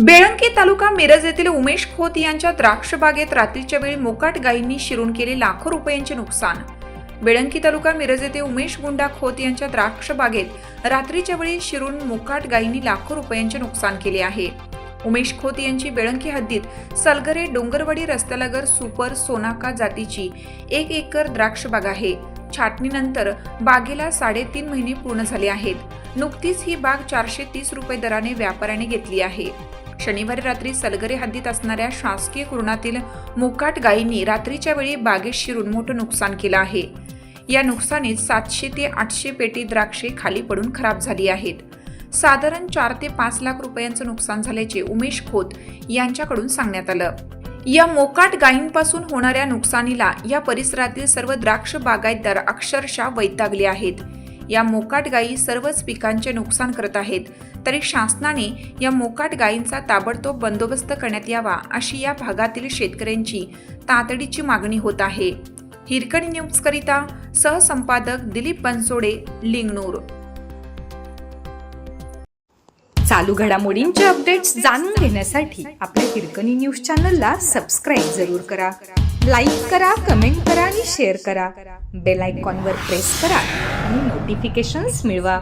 बेळंकी तालुका मिरज येथील उमेश खोत यांच्या द्राक्ष बागेत रात्रीच्या वेळी मोकाट गायींनी शिरून केले लाखो रुपयांचे नुकसान. बेळंकी तालुका मिरज येथे उमेश गुंडा खोत यांच्या द्राक्ष बागेत रात्रीच्या वेळी शिरून मोकाट गायींनी लाखो रुपयांचे नुकसान केले आहे. उमेश खोत यांची बेळंकी हद्दीत सलगरे डोंगरवाडी रस्त्यालगर सुपर सोनाका जातीची एक एकर द्राक्ष बाग आहे. छाटणीनंतर बागेला साडेतीन महिने पूर्ण झाले आहेत. नुकतीच ही बाग चारशे तीस रुपये दराने व्यापाऱ्याने घेतली आहे. शनिवारी रात्री सलगरे हद्दीत असणाऱ्या शासकीय कुरणातील मोकाट गायींनी रात्रीच्या वेळी बागेत शिरून मोठं नुकसान केलं आहे. या नुकसानीत सातशे ते आठशे पेटी द्राक्षे खाली पडून खराब झाली आहेत. साधारण चार ते पाच लाख रुपयांचं नुकसान झाल्याचे उमेश खोत यांच्याकडून सांगण्यात आलं. या मोकाट गायींपासून होणाऱ्या नुकसानीला या परिसरातील सर्व द्राक्ष बागायतदार अक्षरशः वैतागले आहेत. या मोकाट गायी सर्वच पिकांचे नुकसान करत आहेत. तरी शासनाने या मोकाट गायींचा ताबडतोब बंदोबस्त करण्यात यावा अशी या भागातील शेतकऱ्यांची तातडीची मागणी होत आहे. हिरकणी न्यूजकरिता सहसंपादक दिलीप बनसोडे लिंगणूर चालू घडामोडींचे अपडेट्स जाणून घेण्यासाठी आपल्या हिरकणी न्यूज चॅनलला सबस्क्राईब जरूर करा. लाईक करा कमेंट करा आणि शेअर करा. बेल आयकॉनवर प्रेस करा आणि नोटिफिकेशन्स मिळवा.